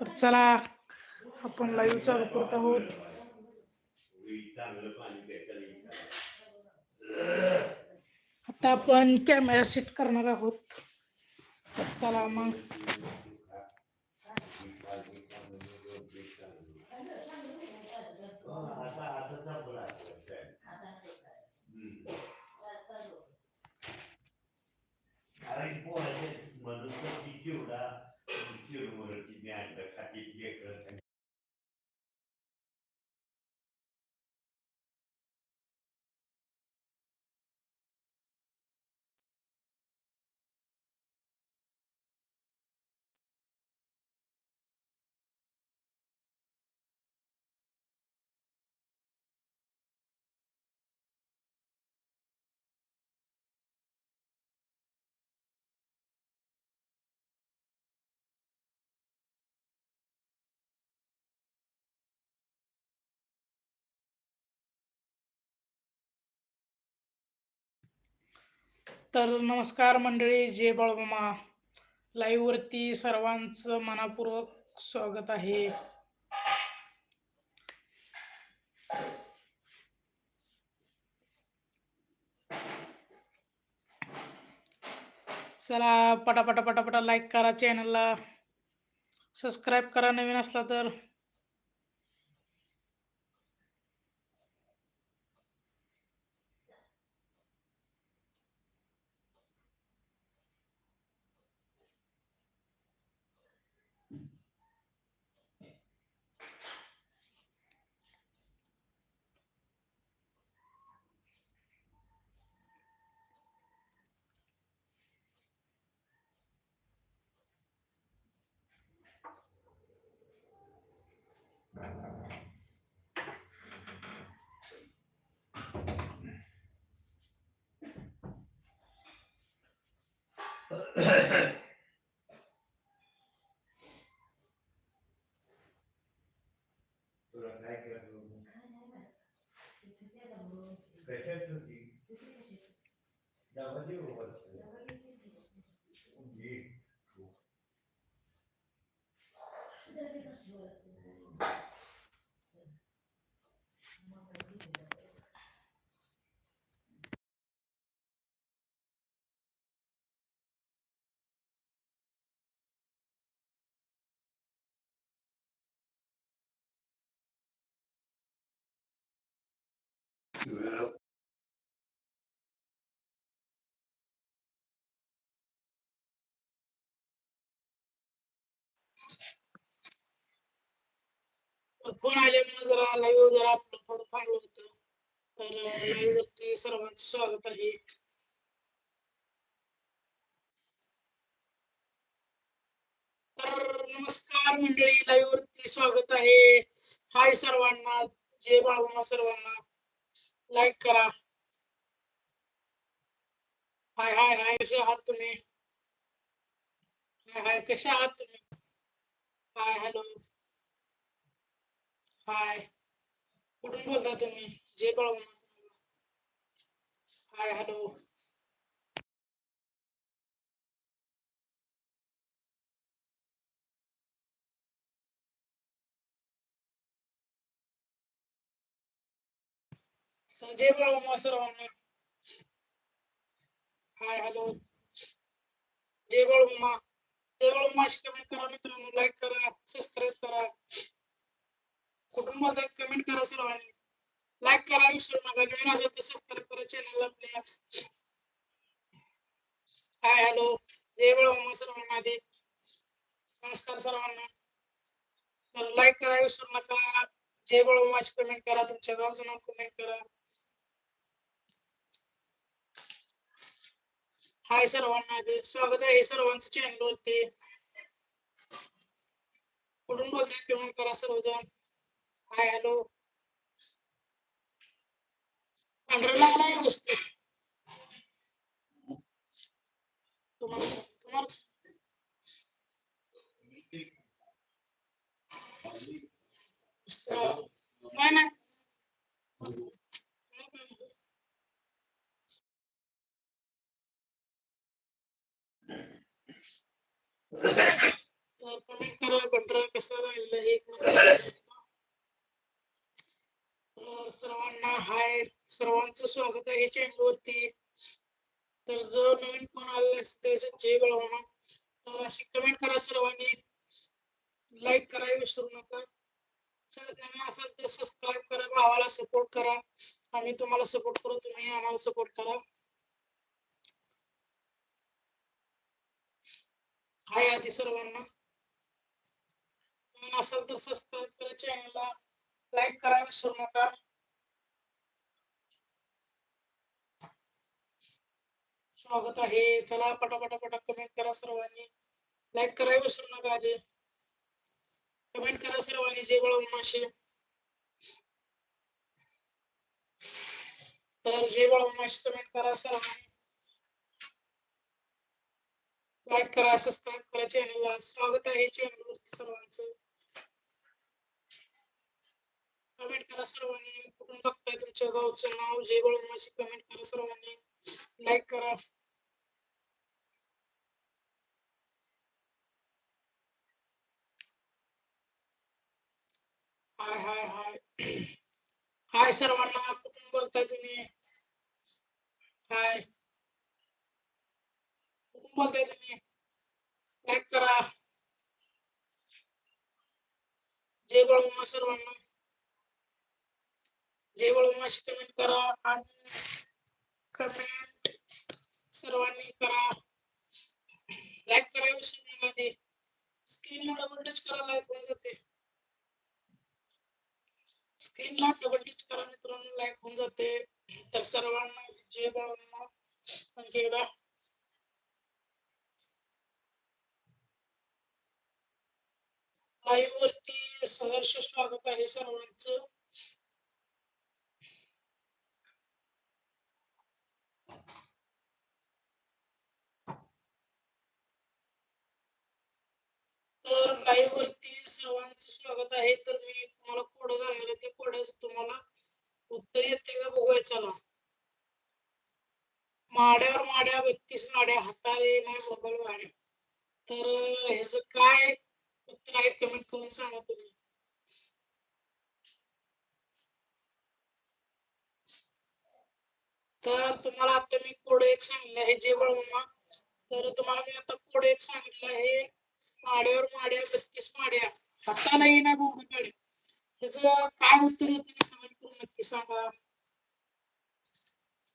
तर चला आपण लाईव्ह चालू करत आहोत. आता आपण कॅमेरा सेट करणार आहोत. तर चला मग. तर नमस्कार मंडळी जय बाळमामा. लाईववरती सर्वांचं मनापूर्वक स्वागत आहे. चला पटापटा पटापटा लाईक करा चॅनलला सबस्क्राईब करा नवीन असला तर. कोण आले म्हणून जरा लाईव्ह जरा आपलं थोडं थांबलं होतं. तर लाईव्ह वरती सर्वांचं स्वागत आहे. तर नमस्कार मंडळी लाईव्ह वरती स्वागत आहे. हाय सर्वांना जय बाळगुमा सर्वांना. लाईक करा. हाय हाय हाय कसे आहात तुम्ही? हाय हाय कसे आहात तुम्ही? Hi hello hi. कुठून बोलता तुम्ही? जय बाळगुमा हाय हॅलो. तर जय बाळगुमा सर्वांना. Hi hello. जय बाळगुमा जय बाळगुमा कमेंट करा मित्रांनो. लाईक करा सबस्क्राईब करा. कुटुंबाचा एक कमेंट करा सर्वांनी लाईक करा विसरू नका. नवीन असेल तर सबस्क्राईब करा चॅनल आपल्या. हाय हॅलो जय बाळगुमा सर्वांना आधी नमस्कार सर्वांना. तर लाईक करा विसरू नका. जय बाळगुमा कमेंट करा. तुमच्या गावचं नाव कमेंट करा. हाय सर्वांना आधी स्वागत आहे सर्वांचं चॅनल वरती. कुठून बोलते कमेंट करा सर्वजण. हाय हॅलो लागलाय गोष्टी? तुम्हाला तुम्हाला तर करा बंडरा कसं राहिलं एक सर्वांना हाय. सर्वांचं स्वागत आहे चॅनल वरती तर जर नवीन कोण आलेलं असते संजय बळवणा तर अशी कमेंट करा सर्वांनी. लाईक करा विसरू नका. चल नवीन असाल तर सबस्क्राईब करा भावाला सपोर्ट करा. आम्ही तुम्हाला सपोर्ट करू तुम्ही आम्हाला सपोर्ट करा. हाय आधी सर्वांना. नवीन असाल तर सबस्क्राईब करा चॅनलला लाईक करा विसरू नका. स्वागत आहे. चला पटापटा पटा कमेंट करा सर्वांनी. लाईक करा विसरू नका आधी. कमेंट करा सर्वांनी. जे बळवून मासे तर जे बळवून मासे कमेंट करा सर्वांनी. लाईक करा सबस्क्राईब करा चॅनलला स्वागत आहे चॅनल वरती सर्वांचं. कमेंट करा सर्वांनी. कुठून बघताय तुमच्या गावचं नाव? जे बळवून मासे कमेंट करा सर्वांनी. लाईक करा. हाय हाय हाय. हाय सर्वांना कुठून बोलताय तुम्ही? हाय. कुठून बोलताय तुम्ही? लाईक करा. जय बळुमा सर्वांना. जय बळुमाशी कमेंट करा आणि कमेंट सर्वांनी करा. लाईक करा विसरू नका ते स्क्रीनला डबल टच करा लाईक होऊन जाते. स्क्रीनला डबल टच करा मित्रांनो लाईक होऊन जाते. तर सर्वांना विजय बाळांना. आणखी एकदा. लाईव्ह वरती सहर्ष स्वागत आहे सर्वांचं तर लाईव्ह वरती सगळ्यांचं स्वागत आहे. तर मी तुम्हाला कोड सांगणार आहे ते कोड्याचं तुम्हाला उत्तर येते का बघूया चला. माड्यावर माड्या बत्तीस माड्या हाताळे नाही बबल वाड्या. तर ह्याच काय उत्तर आहे कमेंट करून सांगा तुम्ही. तर तुम्हाला आता मी कोड एक सांगितलं आहे जे वळवून तर तुम्हाला मी आता कोड एक सांगितलं आहे. माड्यावर माड्या बत्तीस माड्या. हाताला येणार बोंबकडे ह्याच काय उत्तर येत ते कमेंट नक्की सांगा.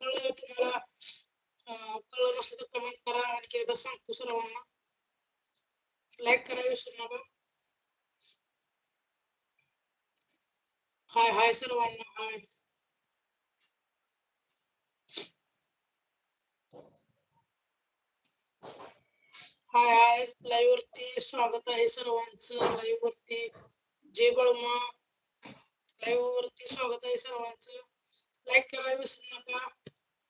कळलं तुम्हाला? कळलं नसलं तर कमेंट करा आणखी एकदा सांगतो सर्वांना. लाईक करा विसरू नका. हाय हाय सर्वांना हाय. हाय हाय लाईव्ह वरती स्वागत आहे सर्वांचं लाईव्ह वरती. जे बळमा. लाईव्ह वरती स्वागत आहे सर्वांचं. लाईक करा विसरू नका.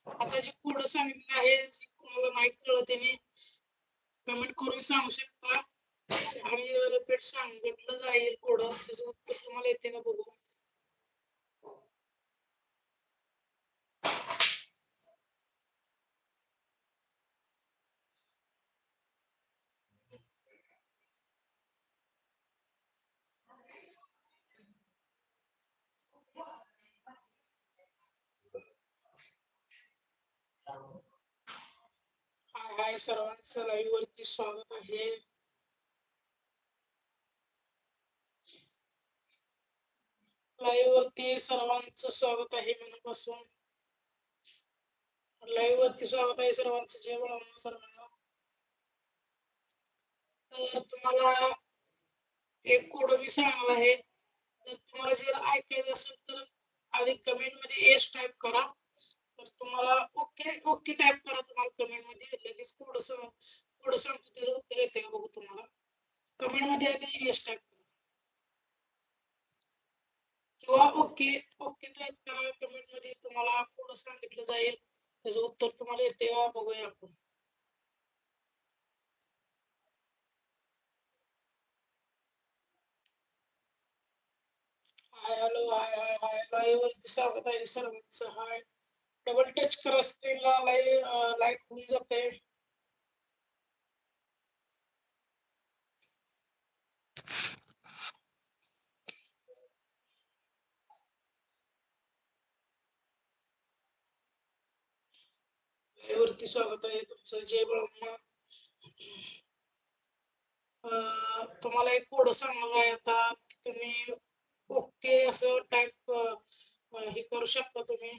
आता जे कोड सांगितलं आहे जे कोणाला नाही कळलं त्याने कमेंट करून सांगू शकता. आणि रिपीट सांगितलं जाईल कोड त्याचं उत्तर तुम्हाला येते ना बघू हाय हाय सर्वांचं लाईव्ह वरती स्वागत आहे. लाईव्ह वरती सर्वांचं स्वागत आहे मनापासून. लाईव्ह वरती स्वागत आहे सर्वांचं. जय बळवंत सर्वांना. तर तुम्हाला एक कोड मी सांगणार आहे. जर तुम्हाला जर ऐकायचं असेल तर आधी कमेंटमध्ये एस टाईप करा. तुम्हाला ओके ओके टाईप करा तुम्हाला कमेंटमध्ये. लगेच कोड कोड सांगतो त्याचं उत्तर येते का बघू तुम्हाला. कमेंटमध्ये आधी येस टाईप करा. किंवा ओके ओके टाईप करा. कमेंटमध्ये तुम्हाला कोड सांगितलं जाईल. त्याचं उत्तर तुम्हाला येते का बघूया आपण. हाय हॅलो हाय हाय हाय लाईव्ह वरती स्वागत आहे सर्वांचं. हाय डबल टच करा स्क्रीनला लाइट होऊन जाते. वरती स्वागत आहे तुमचं. जय बळम्मा तुम्हाला एक कोड सांगणार आहे आता. तुम्ही ओके असं टाईप हे करू शकता तुम्ही.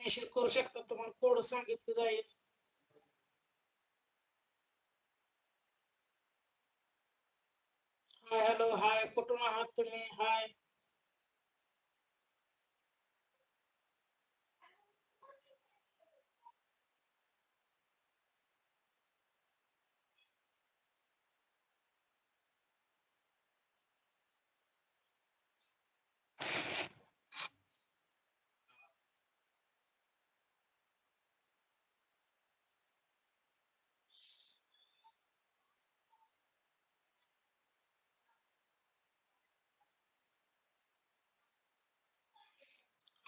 मेसेज करू शकता तुम्हाला कोड सांगितलं जाईल. हाय हॅलो हाय कुठून आहात तुम्ही? हाय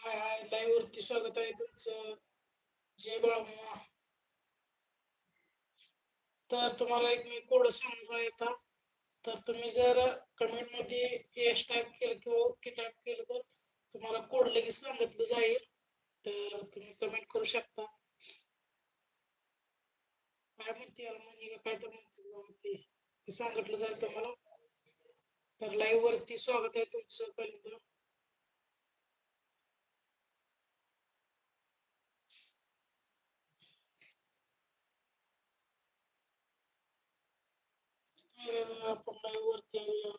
हाय हाय लाईव्ह वरती स्वागत आहे तुमचं. जय बाळम्मा तर तुम्हाला एक मी कोड सांगणार येता आता. तर तुम्ही जर कमेंटमध्ये यस टाईप केलं किंवा ओके टाईप केलं तर तुम्हाला कोड लगेच सांगितलं जाईल. तर तुम्ही कमेंट करू शकता. काय म्हणते याला म्हणजे का काय तर म्हणते ते ते सांगितलं जाईल तुम्हाला. तर लाईव्ह वरती स्वागत आहे तुमचं पहिल्यांदा. आपण लाईव्ह वरती आलेलो आहोत.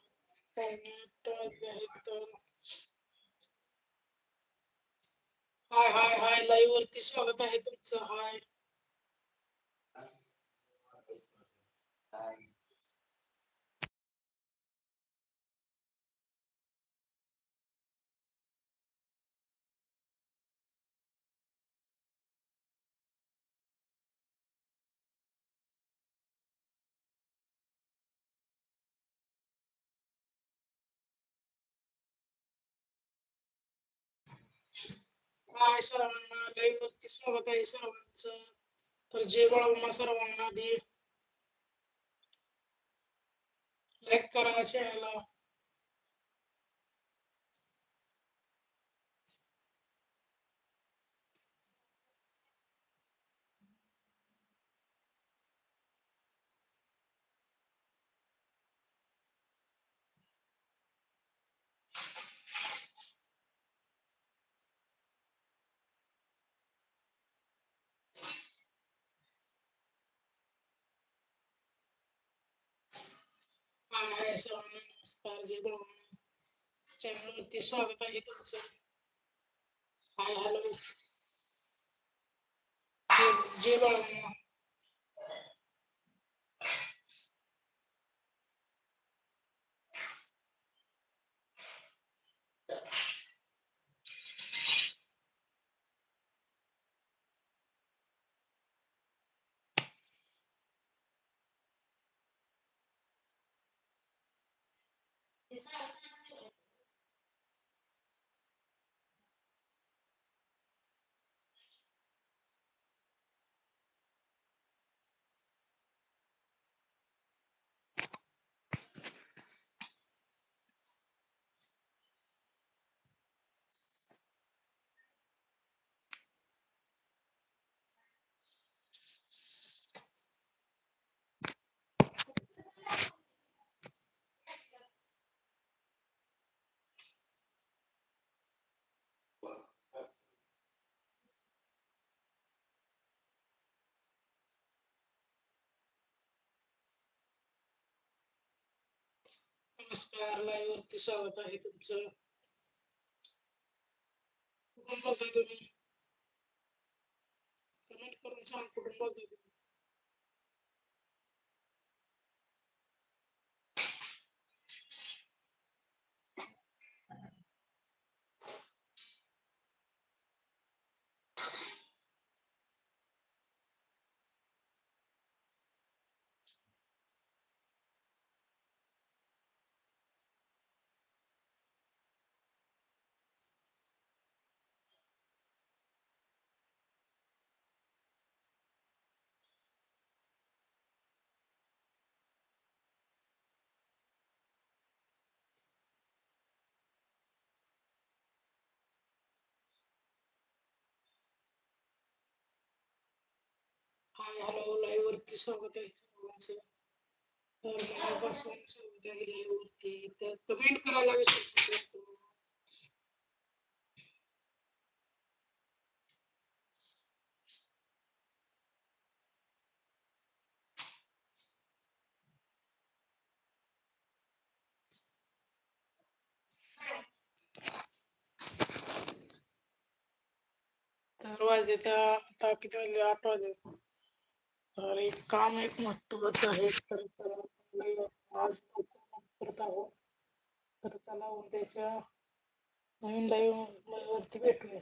पाहुणे आहेत तर हाय हाय हाय लाईव्ह वरती स्वागत आहे तुमचं हाय हाय सर्वांना. लाईव्ह वरती स्वागत आहे सर्वांचं. तर जय बाळांना सर्वांना. आधी लाईक करा चॅनलला हाय सर्वांना नमस्कार जय बाळांना चॅनल वरती स्वागत आहे तुमचं हाय हॅलो जय जय बाळांना नमस्कार लाईव्ह वरती स्वागत आहे तुमचं. कुठून बोलताय तुम्ही? कमेंट करून सांग कुठून बोलताय तुम्ही? हॅलो लाईव्ह वरती स्वागत आहे सर्वांचं. तर मगापासून स्वागत आहे लाईव्ह वरती तर कमेंट करायला विसरू नका. तर वाजले त्या आता किती वाजले? आठ वाजले. तर एक काम एक महत्वाचं आहे तर चला आज करत आहोत. तर चला उद्याच्या नवीन लाईव्ह वरती भेटूया.